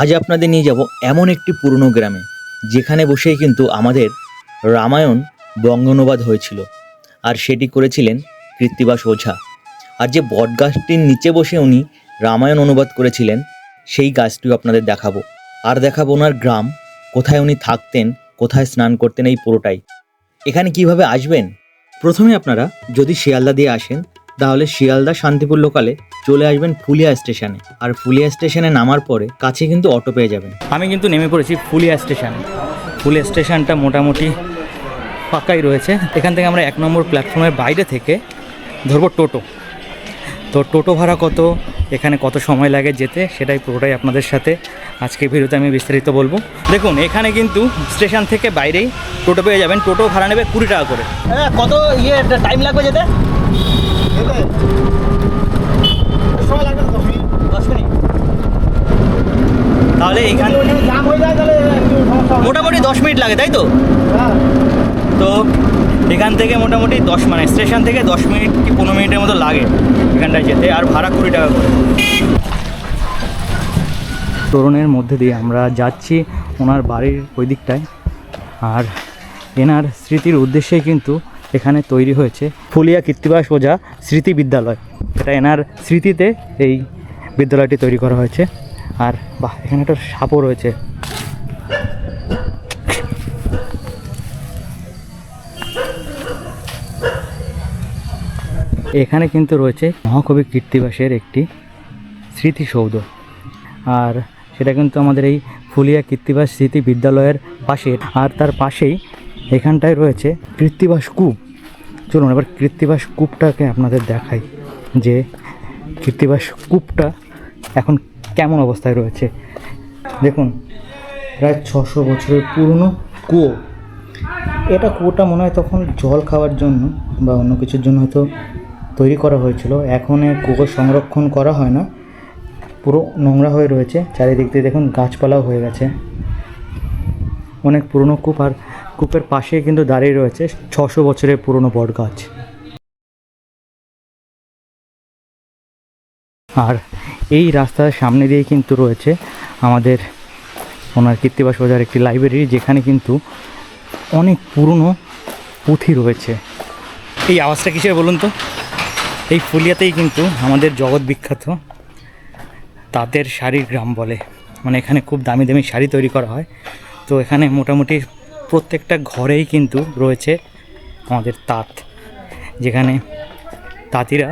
আজ আপনাদের নিয়ে যাব এমন একটি পুরনো গ্রামে, যেখানে বসেই কিন্তু আমাদের রামায়ণ বঙ্গানুবাদ হয়েছিল। আর সেটি করেছিলেন কৃত্তিবাস ওঝা আর যে বট গাছটির নিচে বসে উনি রামায়ণ অনুবাদ করেছিলেন, সেই গাছটিও আপনাদের দেখাবো। আর দেখাবো ওনার গ্রাম, কোথায় উনি থাকতেন, কোথায় স্নান করতেন, এই পুরোটাই। এখানে কীভাবে আসবেন? প্রথমে আপনারা যদি শিয়ালদা দিয়ে আসেন তাহলে শিয়ালদা শান্তিপুর লোকালে চলে আসবেন ফুলিয়া স্টেশনে। আর ফুলিয়া স্টেশনে নামার পরে কাছে কিন্তু অটো পেয়ে যাবেন। আমি কিন্তু নেমে পড়েছি ফুলিয়া স্টেশন। ফুলিয়া স্টেশনটা মোটামুটি ফাঁকাই রয়েছে। এখান থেকে আমরা এক নম্বর প্ল্যাটফর্মের বাইরে থেকে ধরবো টোটো। তো টোটো ভাড়া কত? এখানে কত সময় লাগে যেতে? সেটাই পুরোটাই আপনাদের সাথে আজকে ভিডিওতে আমি বিস্তারিত বলব। দেখুন এখানে কিন্তু স্টেশন থেকে বাইরেই টোটো পেয়ে যাবেন। টোটো ভাড়া নেবে কুড়ি টাকা করে। কত ইয়ে টাইম লাগবে যেতে সময় লাগবে না দশ মিনিট দশ মিনিট তাহলে এইখানে ওখানে জাম হয়ে যায় তাহলে একটু সমস্যা হবে। মোটামুটি দশ মিনিট লাগে, তাই তো? তো এখান থেকে মোটামুটি দশ মানে স্টেশন থেকে দশ মিনিট কি পনেরো মিনিটের মতো লাগে এখানটায় যেতে, আর ভাড়া কুড়ি টাকা করে। তরুণের মধ্যে দিয়ে আমরা যাচ্ছি ওনার বাড়ির ওই দিকটায় আর এনার স্মৃতির উদ্দেশ্যেই কিন্তু এখানে তৈরি হয়েছে ফুলিয়া কৃত্তিবাস ওঝা স্মৃতি বিদ্যালয়। এটা এনার স্মৃতিতে এই বিদ্যালয়টি তৈরি করা হয়েছে। আর বাহ, এখানে একটা সাপও রয়েছে। এখানে কিন্তু রয়েছে মহাকবি কীর্তিবাসের একটি স্মৃতিসৌধ। আর সেটা কিন্তু আমাদের এই ফুলিয়া কীর্তিবাস স্মৃতি বিদ্যালয়ের পাশে। আর তার পাশেই এখানটায় রয়েছে কীর্তিবাস কূপ। চলুন এবার কীর্তিবাস কূপটাকে আপনাদের দেখাই যে কৃত্তিবাস কূপটা এখন কেমন অবস্থায় রয়েছে। দেখুন, প্রায় ছশো বছরের পুরনো কুয়ো। এটা কুয়োটা মনে হয় তখন জল খাওয়ার জন্য বা অন্য কিছুর জন্য হয়তো তৈরি করা হয়েছিল। এখন কুয়ো সংরক্ষণ করা হয় না। পুরো নোংরা হয়ে রয়েছে। চারিদিক দিয়ে দেখুন গাছপালাও হয়ে গেছে। অনেক পুরনো কূপ আর কূপের পাশে কিন্তু দাঁড়িয়ে রয়েছে ছশো বছরের পুরনো বট গাছ। আর এই রাস্তার সামনে দিয়ে কিন্তু রয়েছে আমাদের ওনার কীর্তিবাস বাজার একটি লাইব্রেরি, যেখানে কিন্তু অনেক পুরনো পুঁথি রয়েছে। এই আওয়াজটা কিসের বলুন তো? এই ফুলিয়াতেই কিন্তু আমাদের জগৎ বিখ্যাত। তাঁতের শাড়ির গ্রাম বলে। মানে এখানে খুব দামি দামি শাড়ি তৈরি করা হয়। তো এখানে মোটামুটি প্রত্যেকটা ঘরেই কিন্তু রয়েছে আমাদের তাঁত। যেখানে তাঁতিরা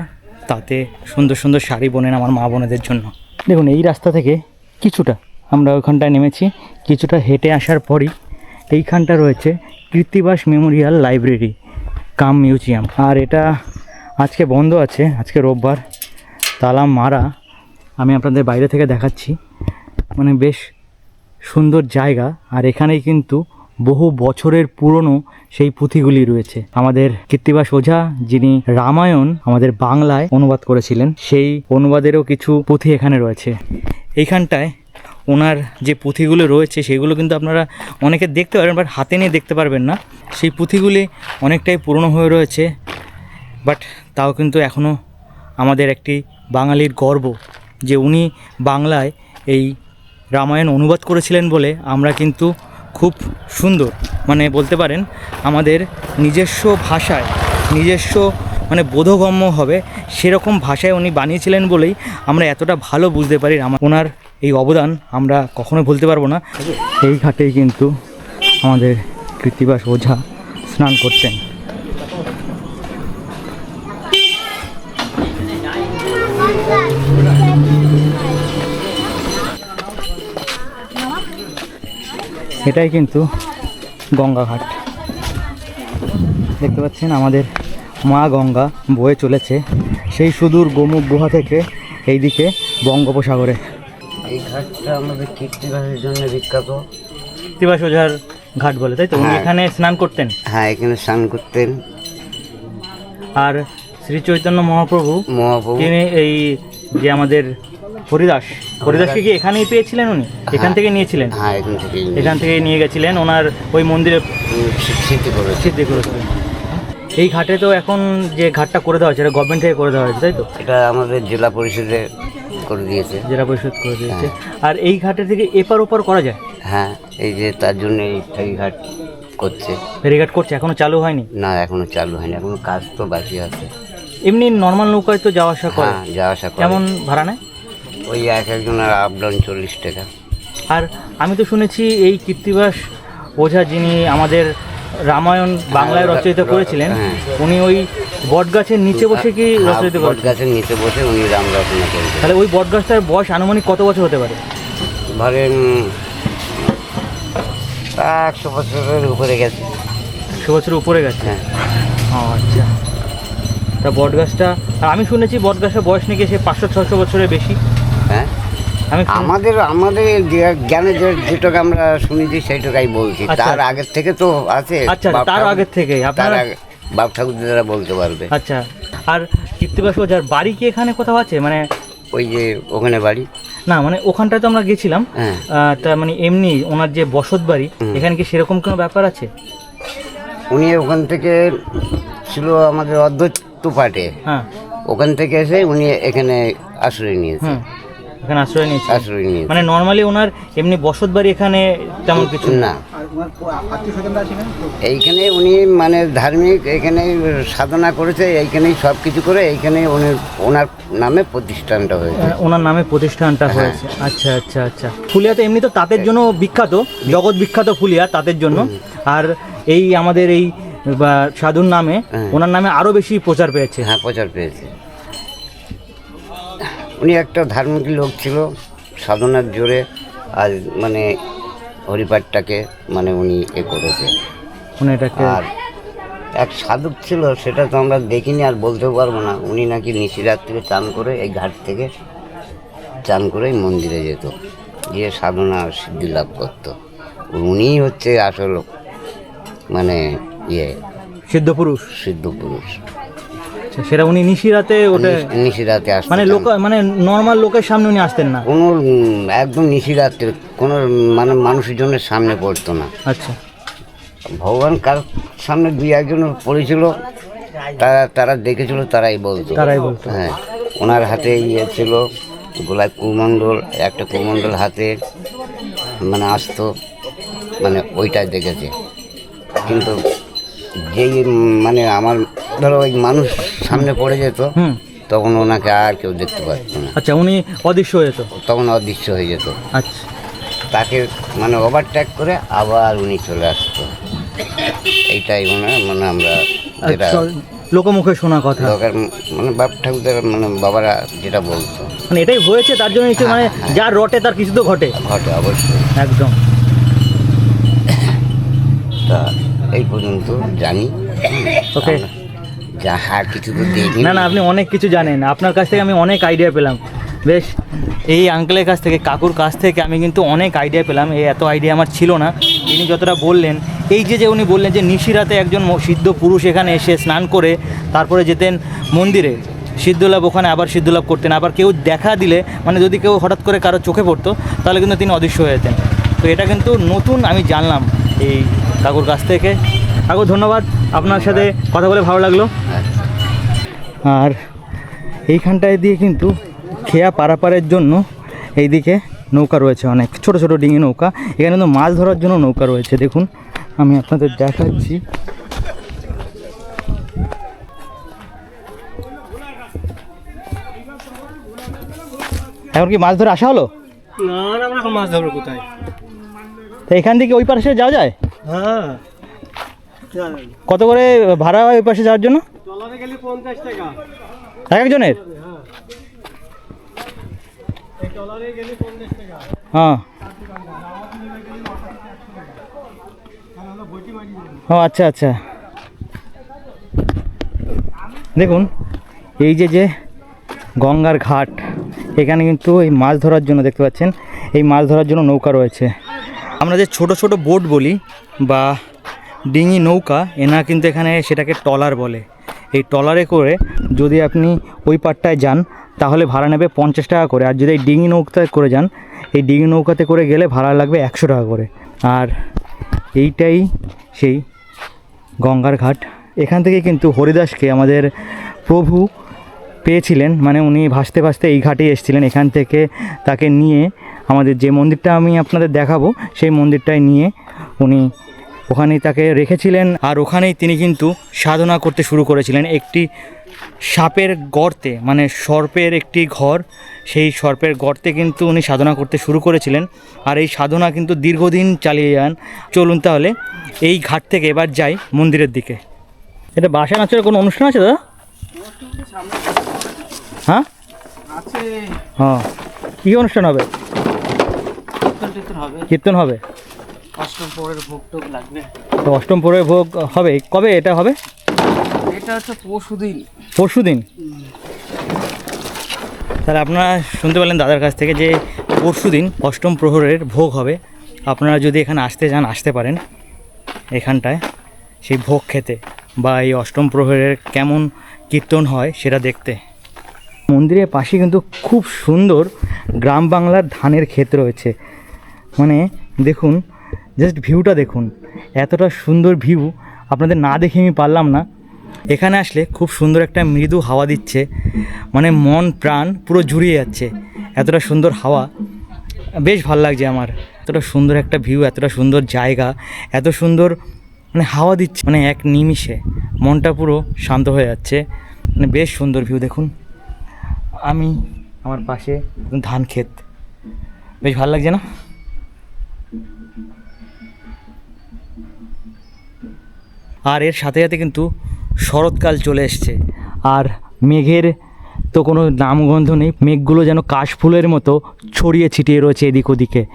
তাতে সুন্দর সুন্দর শাড়ি বোনেন আমার মা বোনেদের জন্য। দেখুন, এই রাস্তা থেকে কিছুটা আমরা ওখানটায় নেমেছি। কিছুটা হেঁটে আসার পরই এইখানটা রয়েছে Krittibas memorial library, cum museum. আর এটা আজকে বন্ধ আছে, আজকে রোববার। তালা মারা, আমি আপনাদের বাইরে থেকে দেখাচ্ছি। মানে বেশ সুন্দর জায়গা, আর এখানেই কিন্তু বহু বছরের পুরনো সেই পুঁথিগুলি রয়েছে। আমাদের কীর্তিবাস ওঝা, যিনি রামায়ণ আমাদের বাংলায় অনুবাদ করেছিলেন, সেই অনুবাদেরও কিছু পুঁথি এখানে রয়েছে। এইখানটায় ওনার যে পুঁথিগুলো রয়েছে, সেগুলো কিন্তু আপনারা অনেকে দেখতে পারবেন, বাট হাতে নিয়ে দেখতে পারবেন না। সেই পুঁথিগুলি অনেকটাই পুরনো হয়ে রয়েছে। বাট তাও কিন্তু এখনও আমাদের একটি বাঙালির গর্ব যে উনি বাংলায় এই রামায়ণ অনুবাদ করেছিলেন বলে আমরা কিন্তু খুব সুন্দর। মানে বলতে পারেন আমাদের নিজস্ব ভাষায়, নিজস্ব মানে বোধগম্য হবে সেরকম ভাষায় উনি বানিয়েছিলেন বলেই আমরা এতটা ভালো বুঝতে পারি ওনার এই অবদান আমরা কখনো ভুলতে পারব না। এই ঘাটেই কিন্তু আমাদের কৃত্তিবাস ওঝা স্নান করতেন। এটাই কিন্তু গঙ্গাঘাট। দেখতে পাচ্ছেন আমাদের মা গঙ্গা বয়ে চলেছে। সেই সুদূর গোমুখ গুহা থেকে এইদিকে বঙ্গোপসাগরে। এই ঘাটটা আমাদের কীর্তিবাসের জন্য বিখ্যাত। কৃত্তিবাস ওঝার ঘাট বলে তাই তো? উনি হ্যাঁ। এখানে স্নান করতেন? হ্যাঁ এখানে স্নান করতেন। আর শ্রী চৈতন্য মহাপ্রভু মহাপ্রভু। তিনি এই যে আমাদের হরিদাস। হরিদাসকে কি এখানেই পেয়েছিলেন উনি? এখান থেকে নিয়েছিলেন? হ্যাঁ এখান থেকে এখান থেকে নিয়ে গেছিলেন ওনার ওই মন্দিরে সিদ্ধি করেছিলেন এই ঘাটে তো এখন যে ঘাটটা করে দেওয়া হয়েছে এটা গভর্নমেন্ট থেকে করে দেওয়া হয়েছে তাই তো? এটা আমাদের জেলা পরিষদে করে দিয়েছে। জেলা পরিষদ করে দিয়েছে। আর এই ঘাটে থেকে এপার ওপার করা যায়? হ্যাঁ এই যে তার জন্য এই ফেরিঘাট করছে। ফেরিঘাট করছে এখনও চালু হয়নি? না এখনও চালু হয়নি এখনও কাজ তো বাকি আছে। এমনি নর্মাল নৌকায় তো যাওয়া আসা করে। হ্যাঁ যাওয়া আসা করে। কেমন ভাড়া নেয়? ওই এক একজনের আপ ডাউন চল্লিশ টাকা। আর আমি তো শুনেছি এই কীর্তিবাস ওঝা যিনি আমাদের রামায়ণ বাংলায় ওটা- রচয়িত করেছিলেন হ্যাঁ। উনি ওই বটগাছের নিচে বসে কি রচয়িত বট করেছেন গাছের নিচে বসে উনি রাম রচনা করেছেন তাহলে ওই বটগাছটার বয়স আনুমানিক কত বছর হতে পারে? ধরেন একশো বছরের উপরে গেছে। একশো বছরের উপরে গেছে? হ্যাঁ। আচ্ছা। তা বটগাছটা আর আমি শুনেছি বটগাছের বয়স নাকি সে পাঁচশো ছশো বছরের বেশি। হ্যাঁ আমাদের আমাদের জ্ঞানে যেটুকু আমরা শুনেছি সেইটুকাই বলছি। আচ্ছা। তার আগের থেকে তো আছে। আচ্ছা তার আগের থেকে তার আগে বাপ ঠাকুর বলতে পারবে। আচ্ছা আর কীর্তিবাস ওঝার বাড়ি কি এখানে কোথাও আছে? মানে ওই যে ওখানে বাড়ি। না মানে ওখানটায় তো আমরা গেছিলাম। হ্যাঁ। তা মানে এমনি ওনার যে বসত বাড়ি এখানে কি সেরকম কোনো ব্যাপার আছে? উনি ওখান থেকে ছিল আমাদের অধ্যত্ত পাটে। হ্যাঁ। ওখান থেকে এসে উনি এখানে আশ্রয় নিয়েছে। এখানে আশ্রয় নিয়েছে আশ্রয় নিয়েছে। মানে নর্মালি ওনার এমনি বসত বাড়ি এখানে তেমন কিছু না। তো? এইখানে উনি মানে ধার্মিক এখানে সাধনা করেছে এইখানেই সব কিছু করে এইখানে উনি ওনার নামে প্রতিষ্ঠানটা হয়েছে। ওনার নামে প্রতিষ্ঠানটা হ্যাঁ। হয়েছে। আচ্ছা আচ্ছা আচ্ছা। ফুলিয়াতে এমনি তো তাঁতের জন্য বিখ্যাত জগৎ বিখ্যাত ফুলিয়া তাঁতের জন্য। আর এই আমাদের এই সাধুর নামে হ্যাঁ। ওনার নামে আরও বেশি প্রচার পেয়েছে। হ্যাঁ প্রচার পেয়েছে। উনি একটা ধার্মিক লোক ছিল সাধনার জোরে আর মানে হরিপাঠটাকে মানে উনি এ করেছে। এটাকে আর এক সাধক ছিল সেটা তো আমরা দেখিনি আর বলতেও পারব না। উনি নাকি নিশিরাত্রিরে চান করে এই ঘাট থেকে চান করেই মন্দিরে যেত গিয়ে সাধনা সিদ্ধি লাভ করতো। উনিই হচ্ছে আসল মানে ইয়ে সিদ্ধ পুরুষ সিদ্ধ পুরুষ আচ্ছা, সেটা উনি নিশিরাতে ওটা নিশি- নিশিরাতে আসতে মানে লোক মানে নর্মাল লোকের সামনে উনি আসতেন না? কোনো একদম নিশিরাত্রে কোনো মানে মানুষের জন্য সামনে পড়তো না। আচ্ছা। ভগবান কার সামনে দুই একজন পড়েছিল তারা তারা দেখেছিল তারাই বলতো। তারাই বলতো। হ্যাঁ ওনার হাতে ইয়ে ছিল গোলাপ কুমণ্ডল একটা কুমণ্ডল হাতে মানে আসতো মানে ওইটাই দেখেছে। কিন্তু যেই মানে আমার ধরো ওই মানুষ সামনে পড়ে যেত তখন ওনাকে আর কেউ দেখতে পারতো না। আচ্ছা উনি অদৃশ্য হয়ে যেত? তখন অদৃশ্য হয়ে যেত। আচ্ছা। তাকে মানে ওভারটেক করে আবার উনি চলে আসতো। এইটাই মানে মানে আমরা যেটা আচ্ছা, লোকমুখে শোনা কথা। লোকের মানে বাপ ঠাকুরদের মানে বাবারা যেটা বলতো। মানে এটাই হয়েছে তার জন্য নিশ্চয়ই মানে যার রটে তার কিছু তো ঘটে। ঘটে অবশ্যই। একদম। তা এই পর্যন্ত জানি। ওকে। যা আর কিছু তো না না আপনি অনেক কিছু জানেন। আপনার কাছ থেকে আমি অনেক আইডিয়া পেলাম। বেশ এই আঙ্কেলের কাছ থেকে কাকুর কাছ থেকে আমি কিন্তু অনেক আইডিয়া পেলাম। এই এত আইডিয়া আমার ছিল না। ইনি যতটা বললেন এই যে যে উনি বললেন যে নিশিরাতে একজন সিদ্ধ পুরুষ এখানে এসে স্নান করে তারপরে যেতেন মন্দিরে। সিদ্ধলাভ ওখানে আবার সিদ্ধলাভ করতেন। আবার কেউ দেখা দিলে মানে যদি কেউ হঠাৎ করে কারও চোখে পড়তো তাহলে কিন্তু তিনি অদৃশ্য হয়ে যেতেন। তো এটা কিন্তু নতুন আমি জানলাম এই কাকুর কাছ থেকে। কাকু ধন্যবাদ। আপনার সাথে কথা বলে ভালো লাগল। আচ্ছা। আর এইখানটায় দিয়ে কিন্তু খেয়া পারাপারের জন্য এইদিকে নৌকা রয়েছে অনেক। ছোট ছোট ডিঙি নৌকা। এখানে কিন্তু মাছ ধরার জন্য নৌকা রয়েছে। দেখুন আমি আপনাদের দেখাচ্ছি। এখন কি মাছ ধরে আসা হলো? না না আমরা মাছ ধরবো কোথায়? তো এখান থেকে ওই পাশে যাওয়া যায়? হ্যাঁ। কত করে ভাড়া হয় ওই পাশে যাওয়ার জন্য? এক একজনের? টাকা। হ্যাঁ। ও আচ্ছা আচ্ছা। দেখুন এই যে যে গঙ্গার ঘাট এখানে কিন্তু এই মাছ ধরার জন্য দেখতে পাচ্ছেন এই মাছ ধরার জন্য নৌকা রয়েছে। আমরা যে ছোট ছোট বোট বলি বা ডিঙি নৌকা, এনা কিন্তু এখানে সেটাকে টলার বলে। এই টলারে করে যদি আপনি ওই পাটটায় যান, তাহলে ভাড়া নেবে পঞ্চাশ টাকা করে। আর যদি এই ডিঙি নৌকাতে করে যান, এই ডিঙি নৌকাতে করে গেলে ভাড়া লাগবে একশো টাকা করে। আর এইটাই সেই গঙ্গার ঘাট। এখান থেকে কিন্তু হরিদাসকে আমাদের প্রভু পেয়েছিলেন মানে উনি ভাসতে ভাসতে এই ঘাটেই এসেছিলেন। এখান থেকে তাকে নিয়ে আমাদের যে মন্দিরটা আমি আপনাদের দেখাবো, সেই মন্দিরটায় নিয়ে উনি ওখানেই তাকে রেখেছিলেন আর ওখানেই তিনি কিন্তু সাধনা করতে শুরু করেছিলেন। একটি সাপের গর্তে মানে সর্পের একটি ঘর সেই সর্পের গর্তে কিন্তু উনি সাধনা করতে শুরু করেছিলেন। আর এই সাধনা কিন্তু দীর্ঘদিন চালিয়ে যান। চলুন তাহলে এই ঘাট থেকে এবার যাই মন্দিরের দিকে। এটা বাসা নাচের কোনো অনুষ্ঠান আছে দাদা? হ্যাঁ? হ্যাঁ। কী অনুষ্ঠান হবে? হবে। কীর্তন হবে? অষ্টম পরের ভোগ লাগবে। তো অষ্টম ভোগ হবে। কবে এটা হবে? এটা হচ্ছে পরশু দিন। পরশু দিন? তাহলে আপনারা শুনতে পেলেন দাদার কাছ থেকে যে পরশু দিন অষ্টম প্রহরের ভোগ হবে। আপনারা যদি এখানে আসতে চান আসতে পারেন এখানটায় সেই ভোগ খেতে বা এই অষ্টম প্রহরের কেমন কীর্তন হয় সেটা দেখতে। মন্দিরের পাশে কিন্তু খুব সুন্দর গ্রাম বাংলার ধানের ক্ষেত রয়েছে। মানে দেখুন জাস্ট ভিউটা দেখুন। এতটা সুন্দর ভিউ আপনাদের না দেখে আমি পারলাম না। এখানে আসলে খুব সুন্দর একটা মৃদু হাওয়া দিচ্ছে। মানে মন, প্রাণ পুরো জুড়িয়ে যাচ্ছে। এতটা সুন্দর হাওয়া। বেশ ভালো লাগছে আমার। এতটা সুন্দর একটা ভিউ এতটা সুন্দর জায়গা, এত সুন্দর মানে হাওয়া দিচ্ছে। মানে এক নিমিষে মনটা পুরো শান্ত হয়ে যাচ্ছে। মানে বেশ সুন্দর ভিউ দেখুন। আমি আমার পাশে ধান ক্ষেত। বেশ ভালো লাগছে না? আর এর সাথে সাথে কিন্তু শরৎকাল চলে এসছে। আর মেঘের তো কোনো নামগন্ধ নেই, মেঘগুলো যেন কাশফুলের মতো ছড়িয়ে ছিটিয়ে রয়েছে এদিক ওদিকে।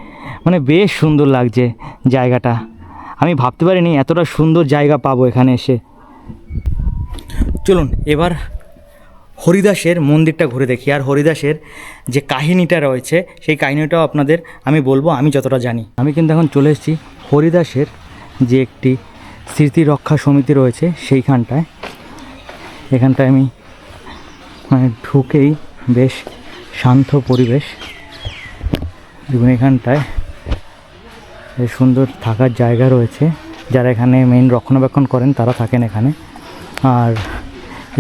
মানে বেশ সুন্দর লাগছে জায়গাটা। আমি ভাবতে পারিনি এতটা সুন্দর জায়গা পাবো এখানে এসে। চলুন, এবার হরিদাসের মন্দিরটা ঘুরে দেখি। আর হরিদাসের যে কাহিনীটা রয়েছে, সেই কাহিনীটাও আপনাদের আমি বলব, আমি যতটা জানি। আমি কিন্তু এখন চলে এসেছি হরিদাসের যে একটি স্মৃতি রক্ষা সমিতি রয়েছে সেইখানটায়। এখানটায় আমি মানে ঢুকেই বেশ শান্ত পরিবেশ। দেখুন এখানটায় সুন্দর থাকার জায়গা রয়েছে। যারা এখানে মেইন রক্ষণাবেক্ষণ করেন, তারা থাকেন এখানে। আর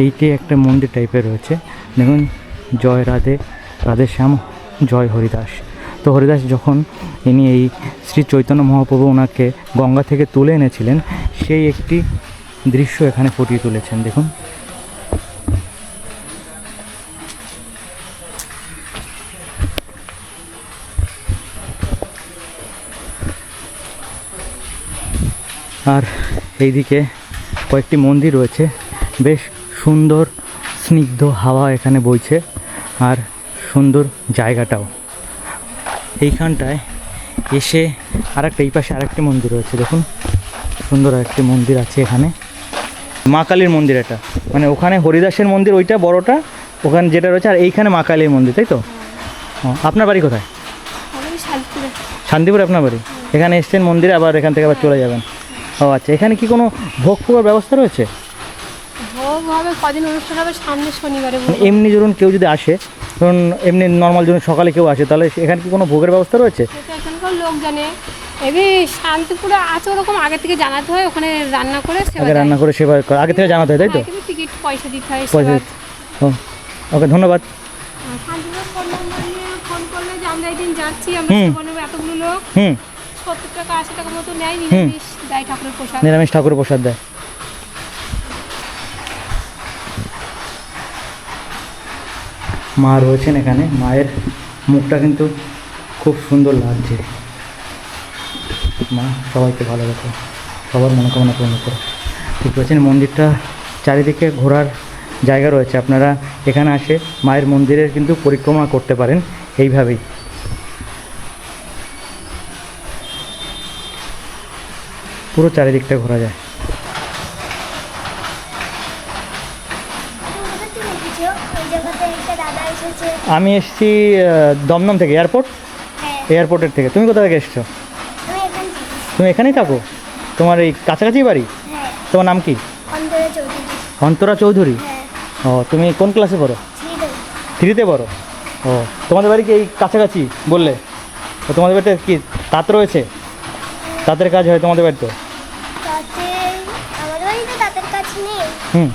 এইটি একটা মন্দির টাইপের রয়েছে। দেখুন, জয় রাধে রাধে শ্যাম, জয় হরিদাস। তো হরিদাস যখন ইনি এই শ্রী চৈতন্য মহাপ্রভু ওনাকে গঙ্গা থেকে তুলে এনেছিলেন, সেই একটি দৃশ্য এখানে ফুটিয়ে তুলেছেন। দেখুন। আর এইদিকে কয়েকটি মন্দির রয়েছে। বেশ সুন্দর স্নিগ্ধ হাওয়া এখানে বইছে, আর সুন্দর জায়গাটাও। এইখানটায় এসে আর একটা এই পাশে আরেকটি মন্দির রয়েছে দেখুন। সুন্দর একটি মন্দির আছে এখানে। মা কালীর মন্দির এটা। মানে ওখানে হরিদাসের মন্দির ওইটা বড়টা ওখানে যেটা রয়েছে আর এইখানে মা কালীর মন্দির তাই তো? আপনার বাড়ি কোথায়? শান্তিপুরে। আপনার বাড়ি? এখানে এসছেন মন্দিরে আবার এখান থেকে আবার চলে যাবেন। ও আচ্ছা এখানে কি কোনো ভোগ ফোগের ব্যবস্থা রয়েছে? ভোগ হবে কদিন অনুষ্ঠান হবে সামনে শনিবারে মানে এমনি ধরুন কেউ যদি আসে ধরুন এমনি নর্মাল ধরুন সকালে কেউ আসে তাহলে এখানে কি কোনো ভোগের ব্যবস্থা রয়েছে? এখানকার লোক জানে এবার শান্তিপুরে আছে ওরকম আগে থেকে জানাতে হয় ওখানে রান্না করে আগে রান্না করে সেবা করে আগে থেকে জানাতে হয় তাই তো? টিকিট পয়সা দিতে হয় পয়সা ওকে ধন্যবাদ। ফোন নাম্বার নিয়ে ফোন করলে যে আমরা একদিন যাচ্ছি আমরা হুম। সেবা নেব এতগুলো লোক। হুম। সত্তর টাকা আশি টাকা মতো নেয় নিরামিষ দেয় ঠাকুরের প্রসাদ। নিরামিষ ঠাকুর প্রসাদ দেয়। মা রয়েছেন এখানে। মায়ের মুখটা কিন্তু খুব সুন্দর লাগছে। মা, সবাইকে ভালো রেখো। সবার মনোকামনা পূর্ণ করো। ঠিক বলছেন মন্দিরটা চারিদিকে ঘোরার জায়গা রয়েছে। আপনারা এখানে আসে মায়ের মন্দিরের কিন্তু পরিক্রমা করতে পারেন এইভাবেই। পুরো চারিদিকটা ঘোরা যায় কোথা থেকে এসেছ? ওই জায়গাতে একটা দাদা এসেছে আমি এসেছি দমদম থেকে এয়ারপোর্ট? হ্যাঁ। এয়ারপোর্টের থেকে। তুমি কোথা থেকে এসছো? তুমি এখানেই থাকো? তোমার এই কাছাকাছি বাড়ি? হ্যাঁ। তোমার নাম কি? অন্তরে চৌধুরী। হ্যাঁ। ও তুমি কোন ক্লাসে পড়ো? থ্রিতে। পড়ো। ও তোমাদের বাড়ি কি এই কাছাকাছি বললে? তো তোমাদের বাড়িতে কি তাঁত রয়েছে? তাঁতের কাজ হয় তোমাদের বাড়িতে? হুম।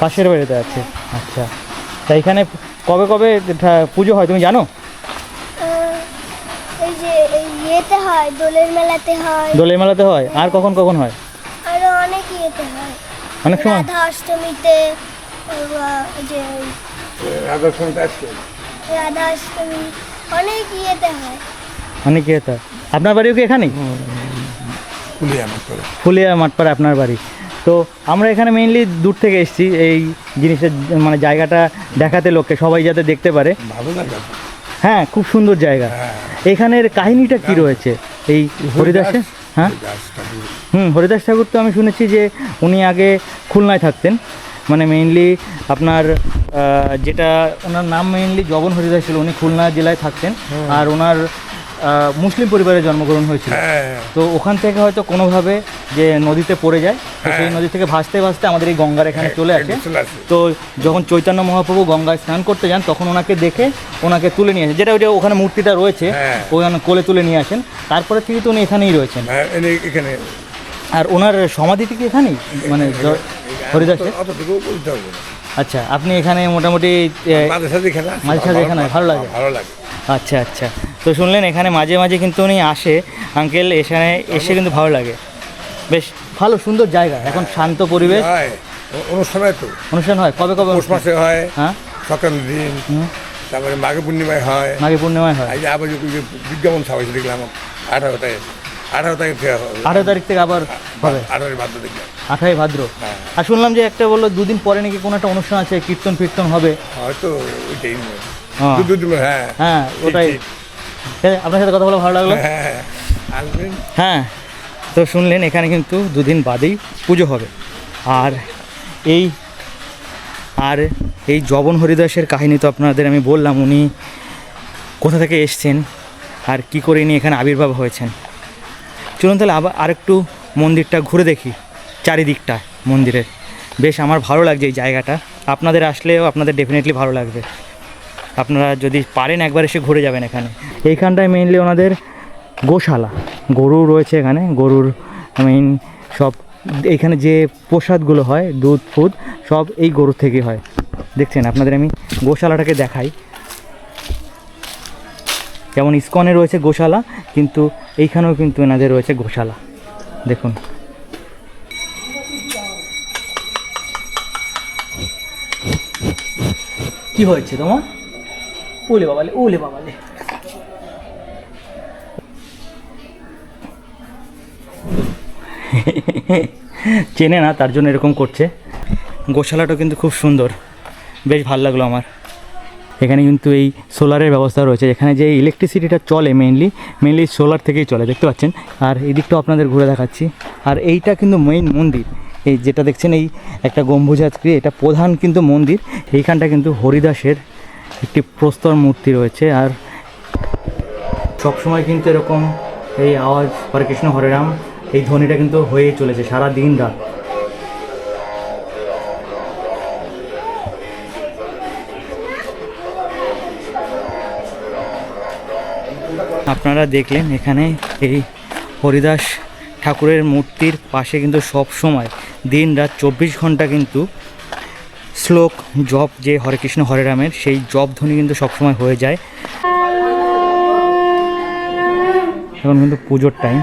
পাশের বাড়িতে আছে। আচ্ছা। তা এখানে কবে কবে পুজো হয় তুমি জানো? এই যে ইয়েতে হয় দোলের মেলাতে হয়। দোলের মেলাতে হয়? আর কখন কখন হয়? আরও অনেক ইয়েতে হয়। অনেক সময়? রাধা অষ্টমীতে রাধা অষ্টমী অনেক ইয়েতে হয়। অনেক ইয়েতে হয়। আপনার বাড়িও কি এখানেই? ফুলিয়া মাঠপাড়া আপনার বাড়ি। তো আমরা এখানে মেইনলি দূর থেকে এসেছি এই জিনিসের মানে জায়গাটা দেখাতে লোককে সবাই যাতে দেখতে পারে। হ্যাঁ খুব সুন্দর জায়গা। এখানের কাহিনীটা কি রয়েছে? এই হরিদাসের হ্যাঁ? হুম হরিদাস ঠাকুর তো আমি শুনেছি যে উনি আগে খুলনায় থাকতেন। মানে মেইনলি আপনার যেটা ওনার নাম মেইনলি জগন হরিদাস ছিল উনি খুলনা জেলায় থাকতেন। আর ওনার মুসলিম পরিবারে জন্মগ্রহণ হয়েছিল। হ্যাঁ। তো ওখান থেকে হয়তো কোনোভাবে যে নদীতে পড়ে যায় তো সেই নদী থেকে ভাসতে ভাসতে আমাদের এই গঙ্গার এখানে চলে আসে। তো যখন চৈতন্য মহাপ্রভু গঙ্গায় স্নান করতে যান তখন ওনাকে দেখে ওনাকে তুলে নিয়ে আসেন। যেটা ওই যে ওখানে মূর্তিটা রয়েছে হ্যাঁ। ওখানে কোলে তুলে নিয়ে আসেন। তারপরে থেকে তো উনি এখানেই রয়েছেন। হ্যাঁ, এখানে। আর ওনার সমাধিটি কি এখানেই? মানে হরিদাসের? আচ্ছা আপনি এখানে মোটামুটি মাঝে সাঝে এখানে মাঝে সাঝে এখানে ভালো লাগে? ভালো লাগে। আচ্ছা আচ্ছা। তো শুনলেন এখানে মাঝে মাঝে কিন্তু উনি আসে আঙ্কেল এখানে এসে কিন্তু ভালো লাগে। বেশ ভালো সুন্দর জায়গা। এখন শান্ত পরিবেশ। অনুষ্ঠান হয় তো। অনুষ্ঠান হয়? কবে কবে পৌষ মাসে হয়। হ্যাঁ? সকালের দিন। তারপরে মাঘে পূর্ণিমায় হয়। মাঘে পূর্ণিমায় হয়। যে আবার বিজ্ঞাপন ছাপাইছে দেখলাম। আঠারো তারিখ। আঠারো তারিখ। আঠারো তারিখ থেকে আবার হবে। আঠারো বাধ্য দেখলাম। আঠারোই ভাদ্র। হ্যাঁ। আর শুনলাম যে একটা বলল দুদিন পরে নাকি কোনো একটা অনুষ্ঠান আছে কীর্তন ফীর্তন হবে। হয়তো ওইটাই হ্যাঁ। হ্যাঁ। হ্যাঁ ওটাই। হ্যাঁ, আপনার সাথে কথা বলে ভালো লাগল। হ্যাঁ হ্যাঁ হ্যাঁ তো শুনলেন এখানে কিন্তু দুদিন বাদেই পুজো হবে। আর এই আর এই জবন হরিদাসের কাহিনী তো আপনাদের আমি বললাম উনি কোথা থেকে এসছেন আর কি করে ইনি এখানে আবির্ভাব হয়েছেন। চলুন তাহলে আবার আরেকটু মন্দিরটা ঘুরে দেখি। চারিদিকটা মন্দিরের। বেশ আমার ভালো লাগছে এই জায়গাটা। আপনাদের আসলেও আপনাদের ডেফিনেটলি ভালো লাগবে। আপনারা যদি পারেন একবার এসে ঘুরে যাবেন এখানে। এইখানটায় মেইনলি ওনাদের গোশালা। গরু রয়েছে এখানে। গরুর মেইন সব এইখানে যে প্রসাদগুলো হয়, দুধ, ফুদ, সব এই গরু থেকে হয়। দেখছেন? আপনাদের আমি গোশালাটাকে দেখাই। যেমন ইস্কনে রয়েছে গোশালা, কিন্তু এইখানেও কিন্তু এনাদের রয়েছে গোশালা। দেখুন। কি হয়েছে তোমার? ওলে বাবালে ওলে বাবালে। চেনে না, তার জন্য এরকম করছে। গোশালাটা কিন্তু খুব সুন্দর। বেশ ভালো লাগল আমার। এখানে কিন্তু এই সোলারের ব্যবস্থা রয়েছে। এখানে যে ইলেকট্রিসিটিটা চলে মেইনলি মেইনলি সোলার থেকেই চলে, দেখতে পাচ্ছেন? আর এই দিকটাও আপনাদের ঘুরে দেখাচ্ছি। আর এইটা কিন্তু মেইন মন্দির। এই যেটা দেখছেন, এই একটা গম্বুজাত্রী এটা প্রধান কিন্তু মন্দির। এইখানটা কিন্তু হরিদাসের একটি প্রস্তর মূর্তি রয়েছে। আর সবসময় কিন্তু এরকম এই আওয়াজ, হরে কৃষ্ণ, হরে রাম, এই ধ্বনিটা কিন্তু হয়েই চলেছে সারা দিন রাত। আপনারা দেখলেন এখানে এই হরিদাস ঠাকুরের মূর্তির পাশে কিন্তু সব সময় দিন রাত চব্বিশ ঘণ্টা কিন্তু শ্লোক, জপ যে হরে কৃষ্ণ, হরে রামের, সেই জপ ধ্বনি কিন্তু সবসময় হয়ে যায়। এখন কিন্তু পুজোর টাইম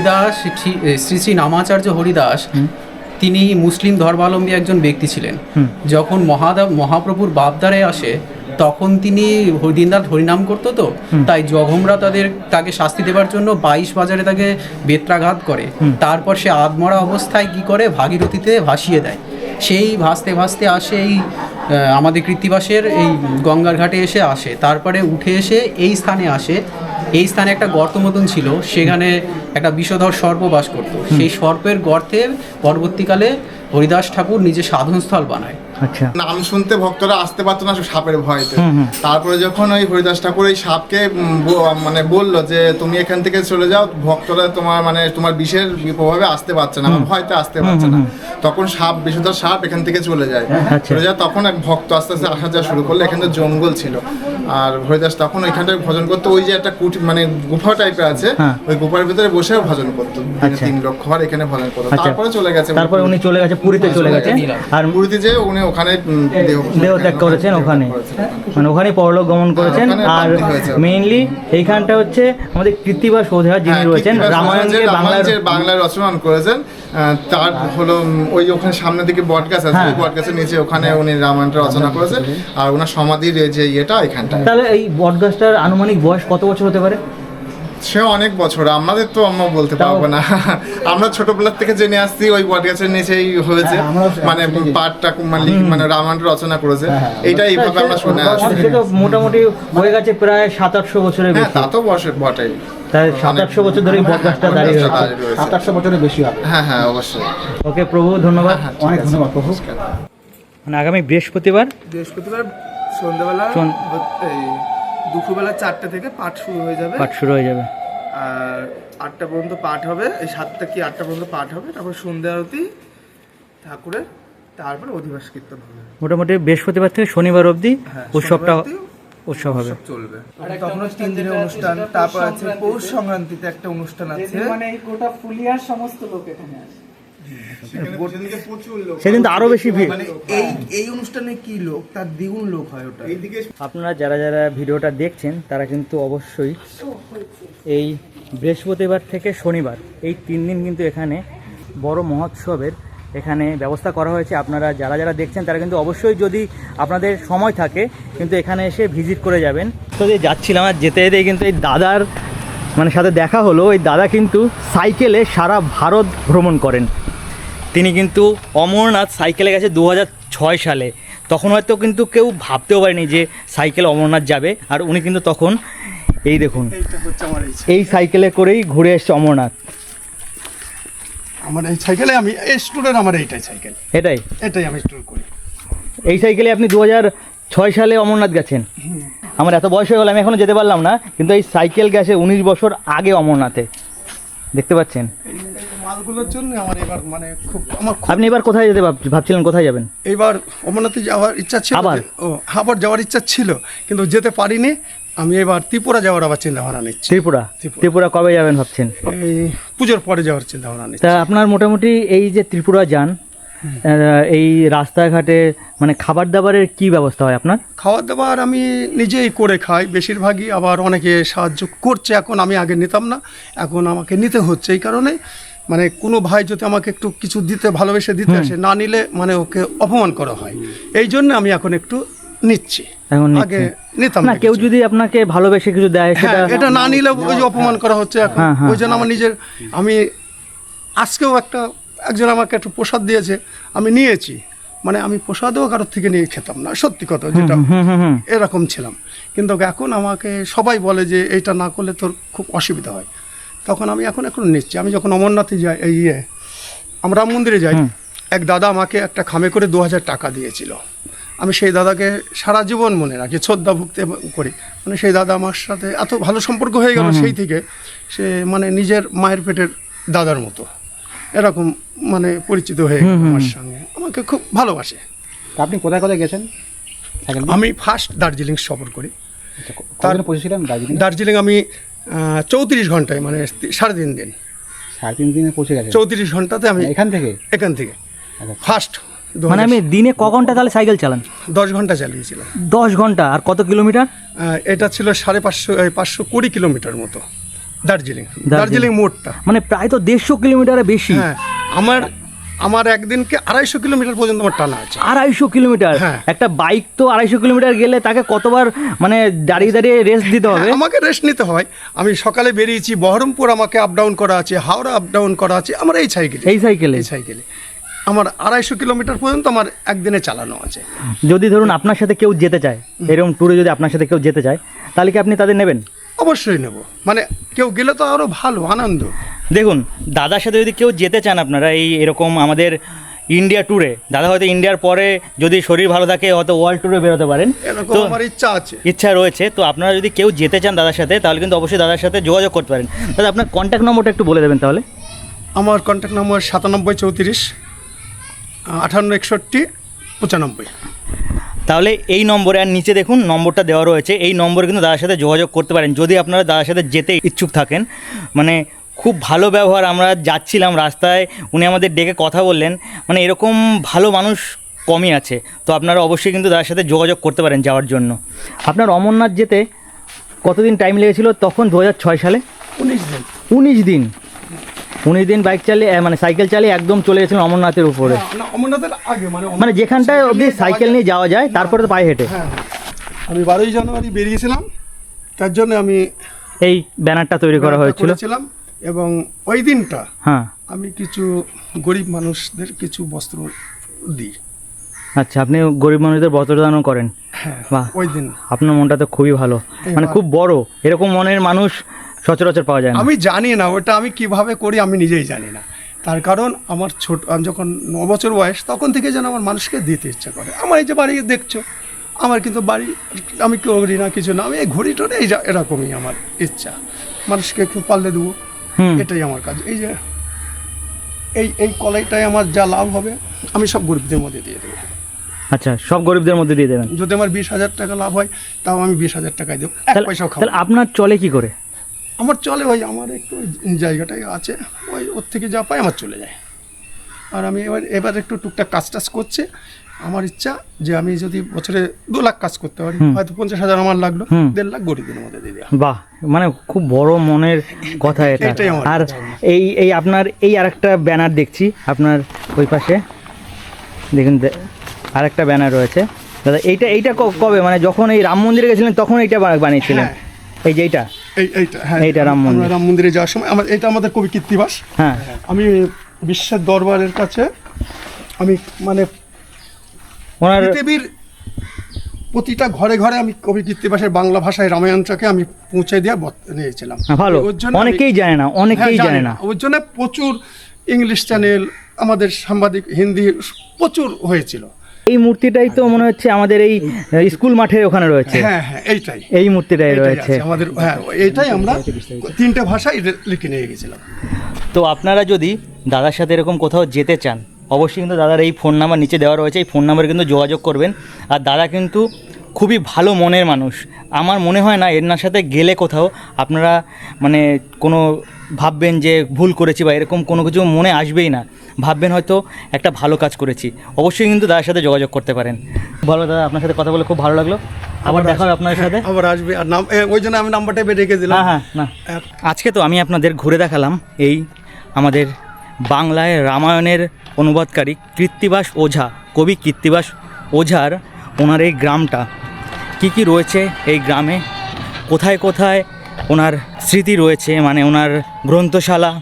হরিদাস শ্রী শ্রী নামাচার্য হরিদাস তিনি মুসলিম ধর্মাবলম্বী একজন ব্যক্তি ছিলেন। যখন মহাদেব মহাপ্রভুর বাপদারে আসে তখন তিনি দিনরাত হরিনাম করতো তো তাই জঘমরা তাদের তাকে শাস্তি দেওয়ার জন্য বাইশ বাজারে তাকে বেত্রাঘাত করে। তারপর সে আধমরা অবস্থায় কি করে? ভাগীরথীতে ভাসিয়ে দেয়। সেই ভাসতে ভাসতে আসে এই আমাদের কৃত্তিবাসের এই গঙ্গার ঘাটে এসে আসে। তারপরে উঠে এসে এই স্থানে আসে। এই স্থানে একটা গর্ত মতন ছিল সেখানে একটা বিষধর সর্প বাস করতো। সেই সর্পের গর্তে পরবর্তীকালে হরিদাস ঠাকুর নিজে সাধনস্থল বানায়। আচ্ছা। নাম শুনতে ভক্তরা আসতে পারতো না সাপের ভয়তে। তারপরে যখন ওই হরিদাস ঠাকুর ওই সাপকে মানে বলল যে তুমি এখান থেকে চলে যাও ভক্তরা তোমার মানে তোমার বিষের প্রভাবে আসতে পারছে না ভয়তে আসতে পারছে না। তখন সাপ বিষধর সাপ এখান থেকে চলে যায়। আচ্ছা। চলে যায় তখন এক ভক্ত আস্তে আস্তে আসা যাওয়া শুরু করল এখানে জঙ্গল ছিল। আর হরিদাস তখন ওইখানটায় ভজন করতো ওই যে একটা কুটি মানে গুফা টাইপের আছে হ্যাঁ। ওই গুফার ভিতরে বসে ভজন করতো। আচ্ছা। তিন লক্ষ বার এখানে ভজন করতো। আচ্ছা। তারপরে চলে গেছে তারপরে উনি চলে গেছে পুরীতে চলে গেছে। আর পুরীতে যে উনি ওখানে উম, দেহ দেহ ত্যাগ করেছেন ওখানে। মানে ওখানে পরলোক গমন করেছেন। আর মেইনলি এইখানটা হচ্ছে আমাদের কৃত্তিবাস ওঝা যিনি হ্যাঁ, রয়েছেন রামায়ণকে বাংলার বাংলায় রচনা করেছেন তার হলো ওই ওখানে সামনের দিকে বট গাছ আছে হ্যাঁ। ওই বট গাছের নিচে ওখানে উনি রামায়ণটা রচনা করেছেন। আর ওনার সমাধির যে ইয়েটা এখানটা তাহলে এই বটগাছটার আনুমানিক বয়স কত বছর হতে পারে? সে অনেক বছর আমাদের তো আমরা বলতে পারব না। আমরা ছোটবেলার থেকে জেনে আসছি ওই বট গাছের নিচেই হয়েছে। মানে পাঠটা মানে মানে রামায়ণটা রচনা করেছে। এইটা এইভাবে আমরা শুনে আসছি। মোটামুটি হয়ে গেছে প্রায় সাত আটশো বছরের হ্যাঁ তা তো বসে বটেই। তাই সাত আটশো বছর ধরে বটগাছটা হ্যাঁ, দাঁড়িয়ে রয়েছে। দাঁড়িয়ে রয়েছে। বছরের বেশি হবে। হ্যাঁ হ্যাঁ অবশ্যই। ওকে প্রভু ধন্যবাদ। অনেক ধন্যবাদ প্রভু। মানে আগামী বৃহস্পতিবার? বৃহস্পতিবার সন্ধ্যাবেলা দুপুরবেলা চারটে থেকে পাঠ শুরু হয়ে যাবে। পাঠ শুরু হয়ে যাবে। আর আটটা পর্যন্ত পাঠ হবে এই সাতটা কি আটটা পর্যন্ত পাঠ হবে তারপর সন্ধ্যা আরতি ঠাকুরের তারপর অধিবাস কীর্তন হবে। মোটামুটি বৃহস্পতিবার থেকে শনিবার অবধি হ্যাঁ, উৎসবটা উৎসব হবে। চলবে। তখন তিন দিনের অনুষ্ঠান তারপর আছে পৌষ সংক্রান্তিতে একটা অনুষ্ঠান আছে। মানে গোটা ফুলিয়ার সমস্ত লোক এখানে আসে। সেদিন তো আরও বেশি ভিড়। মানে এই এই অনুষ্ঠানে কি লোক? তার দ্বিগুণ লোক হয় ওটা। আপনারা যারা যারা ভিডিওটা দেখছেন তারা কিন্তু অবশ্যই এই বৃহস্পতিবার থেকে শনিবার এই তিন দিন কিন্তু এখানে বড় মহোৎসবের এখানে ব্যবস্থা করা হয়েছে। আপনারা যারা যারা দেখছেন তারা কিন্তু অবশ্যই যদি আপনাদের সময় থাকে কিন্তু এখানে এসে ভিজিট করে যাবেন। তো যে যাচ্ছিলাম আর যেতে যেতে কিন্তু এই দাদার মানে সাথে দেখা হলো। এই দাদা কিন্তু সাইকেলে সারা ভারত ভ্রমণ করেন। তিনি কিন্তু অমরনাথ সাইকেলে গেছে দু ছয় সালে। তখন হয়তো কিন্তু কেউ ভাবতেও পারেনি যে সাইকেল অমরনাথ যাবে আর উনি কিন্তু তখন এই দেখুন এই সাইকেলে। করেই ঘুরে এসছে অমরনাথ। আমার এই সাইকেলে আমি এই স্টুডেন্ট আমার এইটাই সাইকেল। এটাই? এটাই আমি স্টোর করি। এই সাইকেলে আপনি দু ছয় সালে অমরনাথ গেছেন? আমার এত বয়স হয়ে গেল আমি এখনও যেতে পারলাম না কিন্তু এই সাইকেল গেছে উনিশ বছর আগে অমরনাথে। দেখতে পাচ্ছেন? এই মালগুলোর জন্য আমার এবার মানে খুব আমার খুব আপনি এবার কোথায় যেতে ভাব- ভাবছিলেন কোথায় যাবেন? এইবার অমরনাথে যাওয়ার ইচ্ছা ছিল আবার? যে- ও আবার যাওয়ার ইচ্ছা ছিল কিন্তু যেতে পারিনি। আমি এবার ত্রিপুরা যাওয়ার আবার চিন্তা ভাবনা নিচ্ছি। ত্রিপুরা? ত্রিপুরা। ত্রিপুরা কবে যাবেন ভাবছেন? এই পুজোর পরে যাওয়ার চিন্তা ভাবনা নিচ্ছি। তা আপনার মোটামুটি এই যে ত্রিপুরা যান আহ, এই রাস্তাঘাটে মানে খাবার দাবারের কি ব্যবস্থা হয় আপনার? খাওয়া দাবার আমি নিজেই করে খাই বেশিরভাগই আবার অনেকে সাহায্য করছে এখন আমি আগে নিতাম না এখন আমাকে নিতে হচ্ছে এই কারণে। মানে কোনো ভাই যদি আমাকে একটু কিছু দিতে ভালোবেসে দিতে আসে না নিলে মানে ওকে অপমান করা হয়। এই জন্য আমি এখন একটু নিচ্ছি। এখন আগে নিতাম না কেউ যদি আপনাকে ভালোবেসে কিছু দেয় সেটা হ্যাঁ এটা না নিলে ওই যে অপমান করা হচ্ছে এখন। হ্যাঁ, হ্যাঁ, ওই জন্য আমার নিজের আমি আজকেও একটা একজন আমাকে একটা প্রসাদ দিয়েছে আমি নিয়েছি। মানে আমি প্রসাদও কারোর থেকে নিয়ে খেতাম না সত্যি কথা যেটা। এরকম ছিলাম। কিন্তু এখন আমাকে সবাই বলে যে এটা না করলে তোর খুব অসুবিধা হয়। তখন আমি এখন এখন নিচ্ছি। আমি যখন অমরনাথে যাই এই ইয়ে আমরা রাম মন্দিরে যাই এক দাদা আমাকে একটা খামে করে দু হাজার টাকা দিয়েছিল। আমি সেই দাদাকে সারা জীবন মনে রাখি শ্রদ্ধা ভুক্তি করি। মানে সেই দাদা আমার সাথে এত ভালো সম্পর্ক হয়ে গেল সেই থেকে সে মানে নিজের মায়ের পেটের দাদার মতো। এরকম মানে পরিচিত হয়ে গেল আমার সঙ্গে। আমাকে খুব ভালোবাসে। আপনি কোথায় কোথায় গেছেন? আমি ফার্স্ট দার্জিলিং সফর করি। কতদিন পৌঁছেছিলেন দার্জিলিং দার্জিলিং আমি চৌত্রিশ ঘন্টায় মানে সাড়ে তিন দিন। সাড়ে তিন দিনে পৌঁছে গেছেন চৌত্রিশ ঘন্টাতে আমি এখান থেকে? এখান থেকে। ফার্স্ট মানে আমি দিনে ক ঘণ্টা তাহলে সাইকেল চালান? দশ ঘণ্টা চালিয়েছিলাম। দশ ঘণ্টা আর কত কিলোমিটার? এটা ছিল সাড়ে পাঁচশো পাঁচশো কুড়ি কিলোমিটার মতো দার্জিলিং। দার্জিলিং। মোড়টা। মানে প্রায় তো দেড়শো কিলোমিটারের বেশি। হ্যাঁ আমার আমার একদিনকে আড়াইশো কিলোমিটার পর্যন্ত আমার টানা আছে। আড়াইশো কিলোমিটার? হ্যাঁ। একটা বাইক তো আড়াইশো কিলোমিটার গেলে তাকে কতবার মানে দাঁড়িয়ে দাঁড়িয়ে রেস্ট দিতে হবে? হ্যাঁ, আমাকে রেস্ট নিতে হয়। আমি সকালে বেরিয়েছি বহরমপুর আমাকে আপ ডাউন করা আছে হাওড়া আপ ডাউন করা আছে আমার এই সাইকেলে এই সাইকেলে এই সাইকেলে আমার আড়াইশো কিলোমিটার পর্যন্ত আমার একদিনে চালানো আছে। যদি ধরুন আপনার সাথে কেউ যেতে চায় এরকম ট্যুরে যদি আপনার সাথে কেউ যেতে চায় তাহলে কি আপনি তাদের নেবেন? অবশ্যই নেব। মানে কেউ গেলে তো আরও ভালো আনন্দ। দেখুন দাদার সাথে যদি কেউ যেতে চান আপনারা এই এরকম আমাদের ইন্ডিয়া ট্যুরে দাদা হয়তো ইন্ডিয়ার পরে যদি শরীর ভালো থাকে হয়তো ওয়ার্ল্ড ট্যুরে বেরোতে পারেন। তো আমার ইচ্ছা আছে। ইচ্ছা রয়েছে তো আপনারা যদি কেউ যেতে চান দাদার সাথে তাহলে কিন্তু অবশ্যই দাদার সাথে যোগাযোগ করতে পারেন। দাদা আপনার কন্ট্যাক্ট নম্বরটা একটু বলে দেবেন তাহলে। আমার কন্ট্যাক্ট নম্বর সাতানব্বই চৌত্রিশ আঠান্ন একষট্টি পঁচানব্বই। তাহলে এই নম্বরে আর নিচে দেখুন নম্বরটা দেওয়া রয়েছে। এই নম্বরে কিন্তু দাদার সাথে যোগাযোগ করতে পারেন। যদি আপনারা দাদার সাথে যেতে ইচ্ছুক থাকেন মানে খুব ভালো ব্যবহার আমরা যাচ্ছিলাম রাস্তায় উনি আমাদের ডেকে কথা বললেন মানে এরকম ভালো মানুষ কমই আছে। তো আপনারা অবশ্যই কিন্তু দাদার সাথে যোগাযোগ করতে পারেন যাওয়ার জন্য। আপনার অমরনাথ যেতে কতদিন টাইম লেগেছিল তখন? দু হাজার ছয় সালে? উনিশ দিন। উনিশ দিন। উনিশ দিন বাইক চালিয়ে মানে সাইকেল চালিয়ে একদম চলে গেছিলেন অমরনাথের উপরে। অমরনাথের আগে মানে মানে যেখানটায় অবধি সাইকেল নিয়ে যাওয়া যায়। তারপরে তো পায়ে হেঁটে। হ্যাঁ আমি বারোই জানুয়ারি বেরিয়েছিলাম তার জন্য আমি এই ব্যানারটা তৈরি করা হয়েছিল। এবং ওই দিনটা হ্যাঁ। আমি কিছু গরিব মানুষদের কিছু বস্ত্র দিই। আচ্ছা আপনি গরিব মানুষদের বস্ত্র বস্ত্রদানও করেন। হ্যাঁ বাহ। ওই দিন। আপনার মনটা তো খুবই ভালো। মানে খুব বড় এরকম মনের মানুষ সচরাচর পাওয়া যায় না। আমি জানি না ওটা আমি কীভাবে করি আমি নিজেই জানি না। তার কারণ আমার ছোট আমি যখন ন বছর বয়স তখন থেকে যেন আমার মানুষকে দিতে ইচ্ছা করে। আমার এই যে বাড়ি দেখছ আমার কিন্তু বাড়ি আমি করি না কিছু না আমি এই ঘড়ি টড়ি এই এরকমই আমার ইচ্ছা। মানুষকে একটু পাল্লে দেবো এটাই আমার কাজ। এই যে এই এই কলাইটায় আমার যা লাভ হবে আমি সব গরিবদের মধ্যে দিয়ে দেবো। আচ্ছা সব গরিবদের মধ্যে দিয়ে দেবেন? যদি আমার বিশ হাজার টাকা লাভ হয় তাও আমি বিশ হাজার টাকায় দেবো। এক পয়সাও খাব আপনার চলে কি করে? আমার চলে ভাই আমার একটু জায়গাটাই আছে ওই ওর থেকে যা পাই আমার চলে যায়। আর আমি এবার এবার একটু টুকটাক কাজ টাজ করছে। আমার ইচ্ছা যে আমি যদি বছরে দু লাখ কাজ করতে পারি হয়তো পঞ্চাশ হাজার আমার লাগল দেড় লাখ গরিবের মধ্যে দিয়ে বাহ মানে খুব বড় মনের কথা এটা। আর এই এই আপনার এই আরেকটা ব্যানার দেখছি আপনার ওই পাশে। দেখুন দে- আরেকটা ব্যানার রয়েছে। দাদা এইটা এইটা কবে? মানে যখন এই রাম মন্দিরে গেছিলেন তখন এইটা বানিয়েছিলেন। হ্যাঁ। এই যে এইটা। এই এইটা হ্যাঁ এইটা রাম মন্দির। রাম মন্দিরে যাওয়ার সময় আমার এটা আমাদের কবি কীর্তিবাস। হ্যাঁ। আমি বিশ্বের দরবারের কাছে আমি মানে ওনার পৃথিবীর প্রতিটা ঘরে ঘরে আমি কবি কীর্তিবাসের বাংলা ভাষায় রামায়ণটাকে আমি পৌঁছে দিয়ে নিয়েছিলাম। হ্যাঁ, ভালো। অনেকেই জানে না অনেকেই হ্যাঁ, জানে না। ওর জন্য প্রচুর ইংলিশ চ্যানেল আমাদের সাংবাদিক হিন্দি প্রচুর হয়েছিল। এই মূর্তিটাই তো মনে হচ্ছে আমাদের এই স্কুল মাঠে ওখানে রয়েছে। হ্যাঁ হ্যাঁ এইটাই। এই মূর্তিটাই রয়েছে। আমাদের হ্যাঁ এইটাই আমরা তিনটে ভাষায় লিখে নিয়ে গেছিলাম। তো আপনারা যদি দাদার সাথে এরকম কোথাও যেতে চান অবশ্যই কিন্তু দাদার এই ফোন নাম্বার নিচে দেওয়া রয়েছে। এই ফোন নাম্বারে কিন্তু যোগাযোগ করবেন। আর দাদা কিন্তু খুবই ভালো মনের মানুষ। আমার মনে হয় না এনার সাথে গেলে কোথাও আপনারা মানে কোনো ভাববেন যে ভুল করেছি বা এরকম কোনো কিছু মনে আসবেই না। ভাববেন হয়তো একটা ভালো কাজ করেছি। অবশ্যই কিন্তু দাদার সাথে যোগাযোগ করতে পারেন। ভালো দাদা আপনার সাথে কথা বলে খুব ভালো লাগল। আবার দেখা হবে আপনার সাথে। আবার আসবে। আর নাম ওই জন্য আমি নাম্বারটা রেখে দিলাম। হ্যাঁ হ্যাঁ না। আজকে তো আমি আপনাদের ঘুরে দেখালাম এই আমাদের বাংলায় রামায়ণের অনুবাদকারী কৃত্তিবাস ওঝা কবি কৃত্তিবাস ওঝার ওনার এই গ্রামটা, কি কি রয়েছে এই গ্রামে, কোথায় কোথায় ওনার স্মৃতি রয়েছে মানে ওনার গ্রন্থশালা,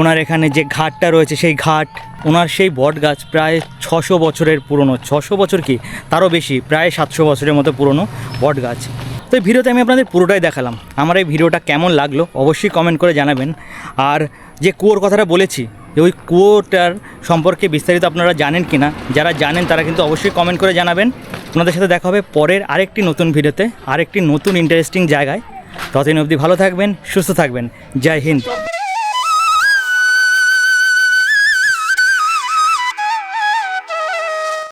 ওনার এখানে যে ঘাটটা রয়েছে সেই ঘাট, ওনার সেই বট গাছ প্রায় ছশো বছরের পুরনো, ছশো বছর কি? তারও বেশি, প্রায় সাতশো বছরের মতো পুরনো বট গাছ তো এই ভিডিওতে আমি আপনাদের পুরোটাই দেখালাম। আমার এই ভিডিওটা কেমন লাগল অবশ্যই কমেন্ট করে জানাবেন। আর যে কুয়োর কথাটা বলেছি ওই কুয়োটার সম্পর্কে বিস্তারিত আপনারা জানেন কি না যারা জানেন তারা কিন্তু অবশ্যই কমেন্ট করে জানাবেন। ওনাদের সাথে দেখা হবে পরের আরেকটি নতুন ভিডিওতে, আরেকটি নতুন ইন্টারেস্টিং জায়গায়। ততদিন অবধি ভালো থাকবেন, সুস্থ থাকবেন। জয় হিন্দ।